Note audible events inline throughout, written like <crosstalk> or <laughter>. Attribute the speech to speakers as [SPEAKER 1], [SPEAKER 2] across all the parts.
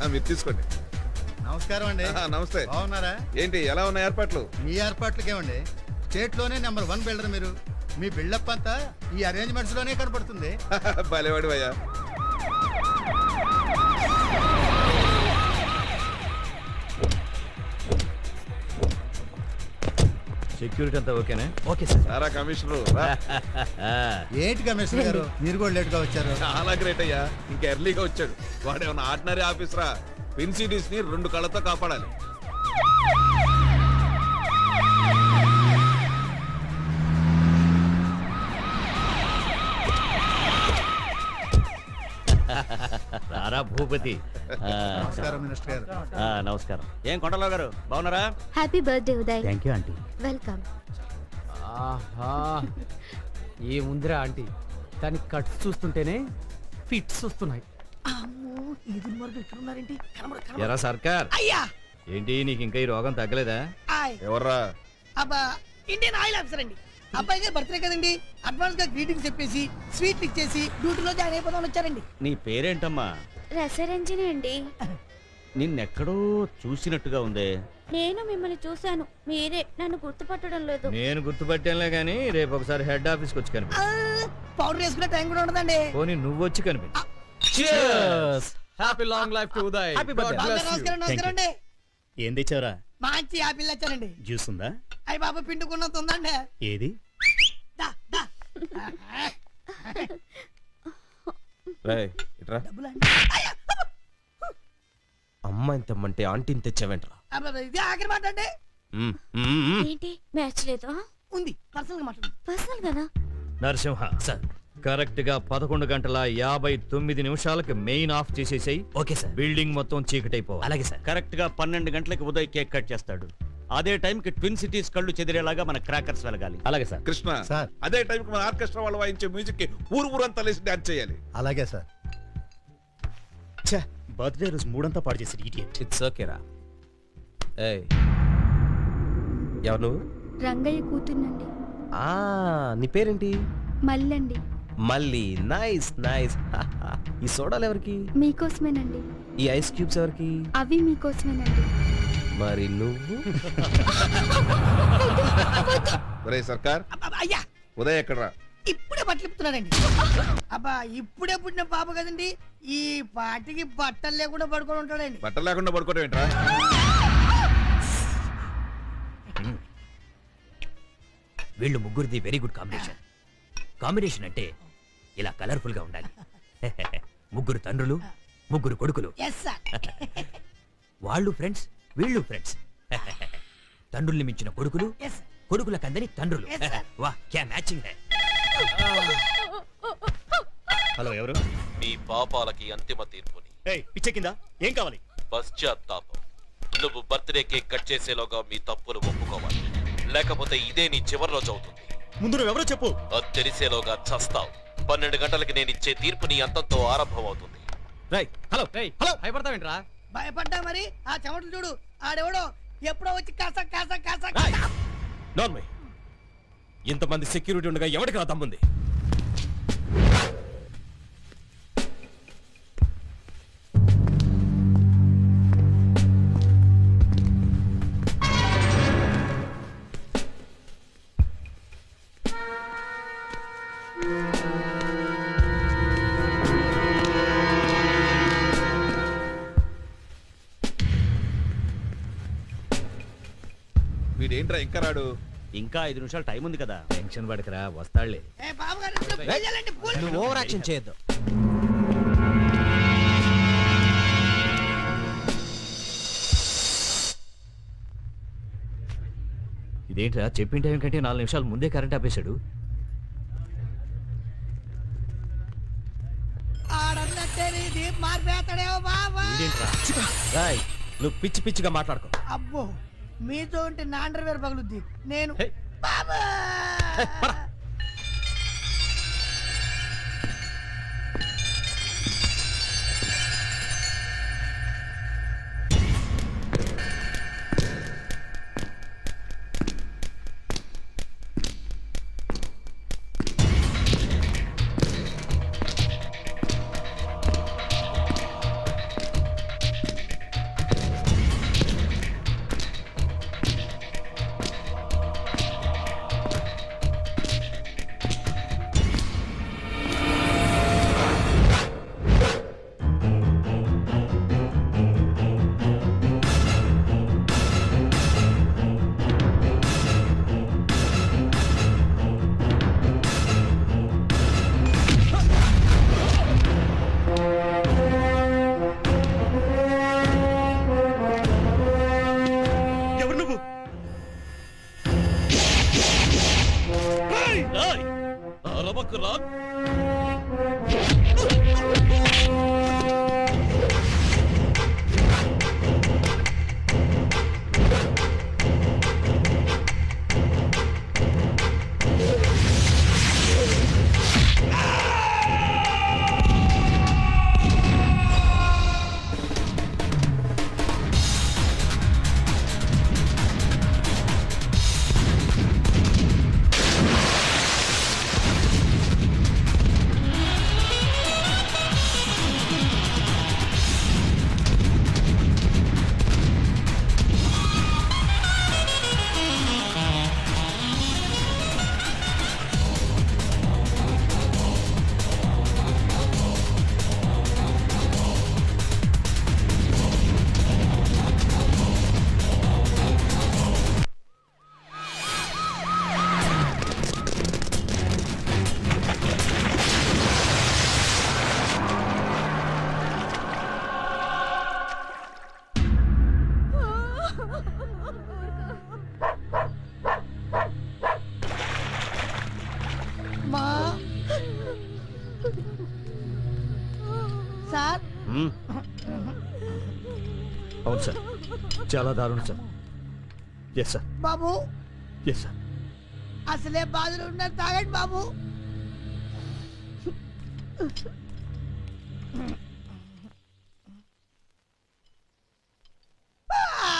[SPEAKER 1] <laughs> మీరు తీసుకోండి.
[SPEAKER 2] నమస్కారం అండి.
[SPEAKER 1] ఆ, నమస్తే.
[SPEAKER 2] బాగున్నారా?
[SPEAKER 1] ఏంటి ఎలా ఉన్నాయి ఏర్పాట్లు?
[SPEAKER 2] మీ ఏర్పాట్లకేమండి? స్టేట్లోనే నెంబర్ వన్ బిల్డర్ మీరు. మీ బిల్డప్ అంతా ఈ అరేంజ్మెంట్స్లోనే కనపడుతుంది. <laughs>
[SPEAKER 1] భలేవాడు అయ్యా
[SPEAKER 3] సెక్యూరిటీ అంతా ఓకేనా?
[SPEAKER 4] Okay sir.
[SPEAKER 1] సారా కమిషనరు రా. <laughs>
[SPEAKER 2] ఏంటి కమిషనర్ గారు? మీరు కూడా లేట్గా వచ్చారు.
[SPEAKER 1] చాలా గ్రేట్ అయ్యా. ఇంకా ఎర్లీగా వచ్చాడు. వాడు ఏమన్నా ఆర్డినరీ ఆఫీసరా పిన్ సిటీస్ని రెండు కళ్ళతో కాపాడాలి.
[SPEAKER 3] రారా భూపతి. ఆ,
[SPEAKER 2] నమస్కారం మినిస్టర్ గారు.
[SPEAKER 3] ఆ, నమస్కారం. ఏం కొండలరావు గారు బాగున్నారా?
[SPEAKER 5] Happy birthday Uday
[SPEAKER 3] thank you aunty
[SPEAKER 5] welcome
[SPEAKER 4] ఆహా. ఏముందిరా ఆంటీ. దాని కట్స్ చూస్తుంటేనే ఫిట్స్ వస్తున్నాయి.
[SPEAKER 3] ఎరా సర్కార్.
[SPEAKER 6] అయ్యా!
[SPEAKER 3] ఏంటి నీకు ఇంకా ఈ రోగం తగ్గలేదా?
[SPEAKER 1] ఎవర్రా?
[SPEAKER 6] అబ్బా ఇండియన్ ఆయిల్ ఆఫీసర్ అండి. అబ్బాయి గారు బర్త్డే కదండి. అడ్వాన్స్గా గ్రీటింగ్స్ చెప్పేసి స్వీట్లు ఇచ్చేసి డ్యూటీలో జాయిన్ అయిపోదామని వచ్చారండి.
[SPEAKER 3] నీ పేరేంటమ్మా?
[SPEAKER 5] రసరంజని అండి.
[SPEAKER 3] నిన్నెక్కడో చూసినట్టుగా ఉందే.
[SPEAKER 5] నేను మిమ్మల్ని చూశాను. మీరే నన్ను గుర్తుపట్టడం లేదు.
[SPEAKER 3] నేను గుర్తుపట్టానులే గానీ రేపు ఒకసారి హెడ్ ఆఫీస్కి వచ్చి కనిపి
[SPEAKER 6] ఆ, పౌడర్ వేసుకునే టైం కూడా ఉండదండి.
[SPEAKER 3] పోనీ నువ్వు వచ్చి కనిపించు.
[SPEAKER 4] Happy long life to Uday you.
[SPEAKER 6] నమస్కారం నమస్కారం అండి.
[SPEAKER 7] ఏం తెచ్చావురా?
[SPEAKER 6] మంచి యాపిల్ వచ్చారండి
[SPEAKER 7] జ్యూస్ ఉందా?
[SPEAKER 6] అయ్యి బాబా పిండుకున్నంత ఉందండి
[SPEAKER 7] ఏది.
[SPEAKER 8] అమ్మాయిని తెమ్మంటే ఆంటీని తెచ్చావేంట్రా?
[SPEAKER 6] అబ్బా, ఇది ఆఖరి మాట అండి.
[SPEAKER 8] మ్మ్, మ్మ్, మ్మ్.
[SPEAKER 5] ఏంటి? మ్యాచ్ లేదా?
[SPEAKER 6] ఉంది పర్సనల్గా మాట్లాడు
[SPEAKER 5] పర్సనల్ కదా
[SPEAKER 3] నరసింహ
[SPEAKER 4] సార్
[SPEAKER 3] కరెక్ట్గా పదకొండు గంటల యాభై తొమ్మిది నిమిషాలకి main off చేసేసాయి.
[SPEAKER 4] Okay sir.
[SPEAKER 3] Building మొత్తం చీకటైపోవాలి.
[SPEAKER 4] అలాగే సార్.
[SPEAKER 3] కరెక్ట్గా పన్నెండు గంటలకి ఉదయ్ కేక్ కట్ చేస్తాడు. అదే టైంకి ట్విన్ సిటీస్ కళ్ళు చెదిరేలాగా మన క్రాకర్స్ వెలగాలి. అలాగే సార్.
[SPEAKER 1] కృష్ణ
[SPEAKER 2] సార్.
[SPEAKER 1] అదే టైంకి మన ఆర్కెస్ట్రా వాళ్ళు వాయించే మ్యూజిక్కి ఊరు ఊరంతా లేచి డాన్స్ చేయాలి.
[SPEAKER 2] అలాగే సార్.
[SPEAKER 7] ఛే బర్త్డే రోజు మూడంతా పాడు చేశారు ఇడియట్
[SPEAKER 8] ఇట్స్ ఓకేరా ఏయ్. ఎవరు నువ్వు?
[SPEAKER 5] రంగయ్య కూతుర్నండి.
[SPEAKER 8] ఆ నీ పేరేంటి?
[SPEAKER 5] మళ్ళండి
[SPEAKER 8] మళ్ళీ నైస్ నైస్ ఈ సోడాలు ఎవరికి?
[SPEAKER 5] మీకోసమేనండి.
[SPEAKER 8] ఈ ఐస్ క్యూబ్స్ ఎవరికి?
[SPEAKER 5] అవి మీకోసమేనండి.
[SPEAKER 8] మరి నువ్వు?
[SPEAKER 1] ఒరే సర్కార్.
[SPEAKER 6] అయ్యా.
[SPEAKER 1] ఉదయ్ ఎక్కడ్రా?
[SPEAKER 6] ఇప్పుడే బట్టలు ఇప్పుతున్నాడండి. అబ్బా ఇప్పుడే పుట్టిన పాప కదండి. ఈ పాటికి బట్టలు లేకుండా పడుకొని ఉంటాడండి.
[SPEAKER 1] బట్టలు లేకుండా పడుకోవటం ఏంట్రా?
[SPEAKER 4] వీళ్ళు ముగ్గురిది వెరీ గుడ్ కాంబినేషన్ కాంబినేషన్ అంటే ఇలా కలర్ఫుల్గా ఉండాలి. <laughs> ముగ్గురు తండ్రులు ముగ్గురు కొడుకులు. <laughs> వాళ్ళు ఫ్రెండ్స్ వీళ్ళు ఫ్రెండ్స్ తండ్రుల్ని మించిన కొడుకులు కొడుకుల కందని తండ్రులు. వా క్యా మ్యాచింగ్
[SPEAKER 7] హలో ఎవరు?
[SPEAKER 9] మీ పాపాలకి అంతిమ తీర్పుని
[SPEAKER 7] ఏయ్ పిచ్చెక్కిందా ఏం కావాలి?
[SPEAKER 9] పశ్చాత్తాపం. నువ్వు బర్త్డే కేక్ కట్ చేసేలోగా మీ తప్పులు ఒప్పుకోవాలి. లేకపోతే ఇదే నీ చివరి రోజు అవుతుంది
[SPEAKER 7] ముందు నువ్వు ఎవరో చెప్పు.
[SPEAKER 9] అది తెలిసేలోగా చస్తావు. పన్నెండు గంటలకి నేను ఇచ్చే తీర్పు నీ అంతంతో ఆరంభం అవుతుంది
[SPEAKER 8] రై హలో హలో.
[SPEAKER 4] భయపడతావేంట్రా?
[SPEAKER 6] భయపడ్డా మరి? ఆ చెమటలు చూడు. ఆడెవడో? ఎప్పుడో వచ్చి కాస కాస కాస
[SPEAKER 8] నార్మల్ ఇంతమంది సెక్యూరిటీ ఉండగా ఎవరికి రా తమ్ముంది
[SPEAKER 1] వీడేంట్రా ఇంకా రాడు?
[SPEAKER 3] ఇంకా ఐదు నిమిషాలు టైం ఉంది కదా. టెన్షన్ పడకరా.
[SPEAKER 8] నువ్వు ఓవర్ యాక్షన్ చేయొద్దు.
[SPEAKER 3] ఇదేంట్రా? చెప్పిన టైం కంటే నాలుగు నిమిషాలు ముందే కరెంట్ ఆపేశాడు.
[SPEAKER 8] నువ్వు పిచ్చి పిచ్చిగా మాట్లాడుకో.
[SPEAKER 6] అబ్బో. మీతో ఉంటే నా అండర్వేర్ పగులుద్ది. నేను. బాబా!
[SPEAKER 7] చాలా దారుణం సార్. ఎస్ సార్
[SPEAKER 6] బాబు.
[SPEAKER 7] ఎస్ సార్
[SPEAKER 6] అసలే బాధలు ఉన్నారు తాగండి బాబు.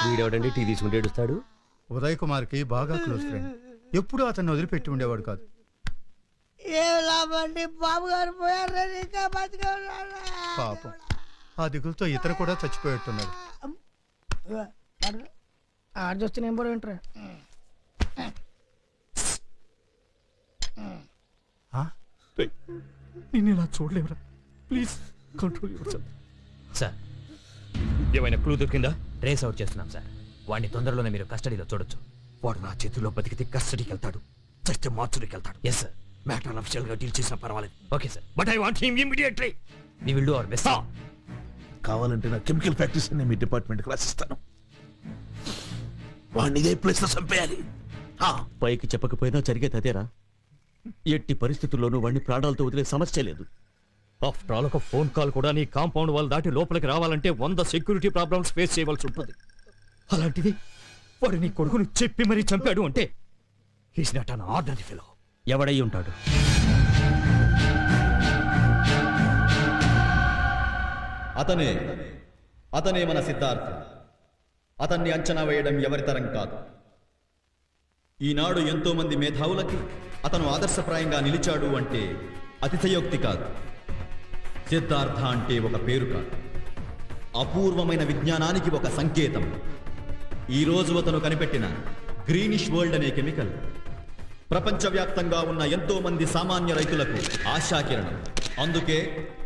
[SPEAKER 4] వీడెవడండి? టీ తీసుకుంటే ఏడుస్తాడు?
[SPEAKER 2] ఉదయ్ కుమార్కి బాగా క్లోజ్ ఫ్రెండ్. ఎప్పుడూ అతన్ని వదిలిపెట్టి ఉండేవాడు కాదు.
[SPEAKER 6] ఏం లాభండి? బాబు గారు పోయారు ఇంకా బతికే?
[SPEAKER 2] పాపం. ఆ దిగులతో ఇతర కూడా చచ్చిపోయేట్టున్నాడు.
[SPEAKER 6] ఆడ చూస్తే నేను కూడా వింటారా?
[SPEAKER 7] నేను ఇలా చూడలేవురా. ప్లీజ్ కంట్రోల్ యువర్
[SPEAKER 8] సార్ ఏమైనా క్లూ దొరికిందా? ట్రేస్ అవుట్ చేస్తున్నాం సార్. వాడిని తొందరలోనే మీరు కస్టడీలో చూడొచ్చు.
[SPEAKER 7] వాడు నా చేతిలో బతికితే కస్టడీకి వెళ్తాడు చస్తే మార్చురీకి వెళ్తాడు
[SPEAKER 8] ఎస్ సార్
[SPEAKER 7] మ్యాటర్ అఫిషియల్గా డీల్ చేసినా పర్వాలేదు.
[SPEAKER 8] Okay sir
[SPEAKER 7] but I want him immediately
[SPEAKER 8] we will do our best
[SPEAKER 10] కావాలంటే నా కెమికల్ ఫ్యాక్టరీస్ నేను మీ డిపార్ట్మెంట్కి రాసిస్తాను. వాడిని ఇదే ప్లేస్లో చంపేయాలి. ఆ,
[SPEAKER 3] పైకి చెప్పకపోయినా జరిగేది అదేరా. ఎట్టి పరిస్థితుల్లోనూ వాడిని ప్రాణాలతో వదిలే సమస్య లేదు.
[SPEAKER 7] ఆఫ్టర్ ఆల్ ఒక ఫోన్ కాల్ కూడా నీ కాంపౌండ్ వాళ్ళు దాటి లోపలికి రావాలంటే వంద సెక్యూరిటీ ప్రాబ్లమ్స్ ఫేస్ చేయవలసి ఉంటుంది. అలాంటిది వాడు నీ కొడుకుని చెప్పి మరీ చంపాడు అంటే he's not an order fellow
[SPEAKER 3] ఎవడై ఉంటాడు?
[SPEAKER 11] అతనే అతనే మన సిద్ధార్థ. అతన్ని అంచనా వేయడం ఎవరితరం కాదు. ఈనాడు ఎంతోమంది మేధావులకి అతను ఆదర్శప్రాయంగా నిలిచాడు అంటే అతిశయోక్తి కాదు. సిద్ధార్థ అంటే ఒక పేరు కాదు. అపూర్వమైన విజ్ఞానానికి ఒక సంకేతం. ఈ రోజు అతను కనిపెట్టిన గ్రీనిష్ వరల్డ్ అనే కెమికల్. ప్రపంచవ్యాప్తంగా ఉన్న ఎంతోమంది సామాన్య రైతులకు ఆశాకిరణం. అందుకే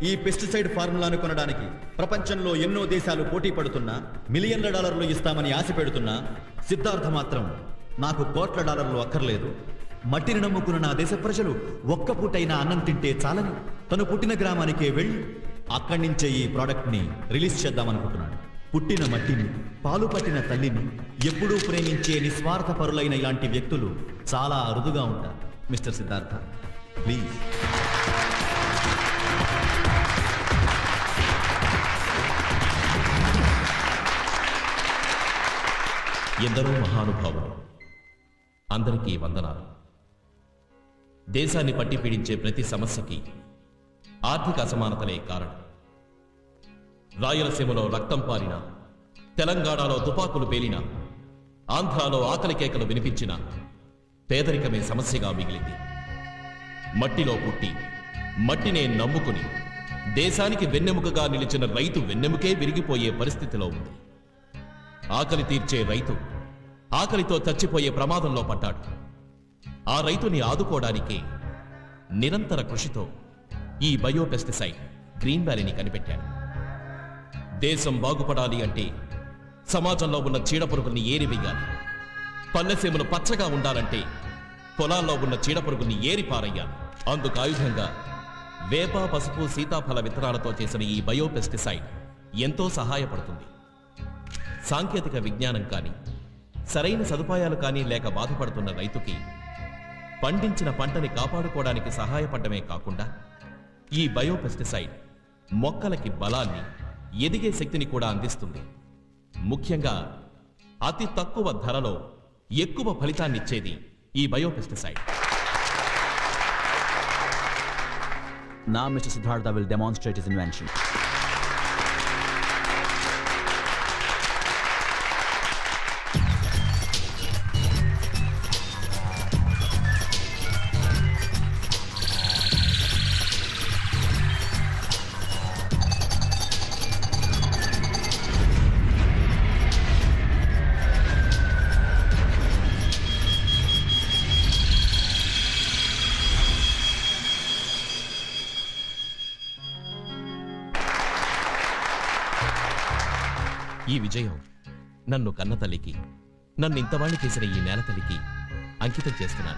[SPEAKER 11] ఈ పెస్టిసైడ్ ఫార్ములాను కొనడానికి ప్రపంచంలో ఎన్నో దేశాలు పోటీ పడుతున్నా మిలియన్ల డాలర్లు ఇస్తామని ఆశ పెడుతున్నా సిద్ధార్థ మాత్రం నాకు కోట్ల డాలర్లు అక్కర్లేదు. మట్టిని నమ్ముకున్న నా దేశ ప్రజలు ఒక్క పూటైనా అన్నం తింటే చాలని తను పుట్టిన గ్రామానికే వెళ్ళి అక్కడి నుంచే ఈ ప్రోడక్ట్ని రిలీజ్ చేద్దామనుకుంటున్నాడు. పుట్టిన మట్టిని పాలు పట్టిన తల్లిని ఎప్పుడూ ప్రేమించే నిస్వార్థ పరులైన ఇలాంటి వ్యక్తులు చాలా అరుదుగా ఉంటారు. Mister Siddhartha please.
[SPEAKER 9] ఎందరో మహానుభావులు. అందరికీ వందనాలు. దేశాన్ని పట్టి పీడించే ప్రతి సమస్యకి ఆర్థిక అసమానతలే కారణం. రాయలసీమలో రక్తం పారిన తెలంగాణలో తుపాకులు పేలిన ఆంధ్రాలో ఆకలి కేకలు వినిపించిన పేదరికమే సమస్యగా మిగిలింది. మట్టిలో పుట్టి మట్టినే నమ్ముకుని దేశానికి వెన్నెముకగా నిలిచిన రైతు వెన్నెముకే విరిగిపోయే పరిస్థితిలో ఉంది. ఆకలి తీర్చే రైతు. ఆకలితో చచ్చిపోయే ప్రమాదంలో పడ్డాడు. ఆ రైతుని ఆదుకోవడానికి నిరంతర కృషితో ఈ బయోపెస్టిసైడ్ గ్రీన్ వ్యాలీని కనిపెట్టాడు. దేశం బాగుపడాలి అంటే సమాజంలో ఉన్న చీడపురుగుల్ని ఏరివేయాలి. పల్లెసీమలు పచ్చగా ఉండాలంటే పొలాల్లో ఉన్న చీడపురుగుల్ని ఏరి పారయ్యాలి అందుకు ఆయుధంగా వేప పసుపు సీతాఫల విత్తనాలతో చేసిన ఈ బయోపెస్టిసైడ్ ఎంతో సహాయపడుతుంది. సాంకేతిక విజ్ఞానం కానీ సరైన సదుపాయాలు కానీ లేక బాధపడుతున్న రైతుకి పండించిన పంటని కాపాడుకోవడానికి సహాయపడమే కాకుండా ఈ బయోపెస్టిసైడ్ మొక్కలకి బలాన్ని ఎదిగే శక్తిని కూడా అందిస్తుంది ముఖ్యంగా అతి తక్కువ ధరలో ఎక్కువ ఫలితాన్నిచ్చేది ఈ biopesticide
[SPEAKER 11] Now Mr. Siddhartha will demonstrate his invention.
[SPEAKER 9] ఈ విజయం నన్ను కన్న తల్లికి నన్ను ఇంతవాణ్ణి చేసిన ఈ నేల తల్లికి అంకితం చేస్తున్నాను.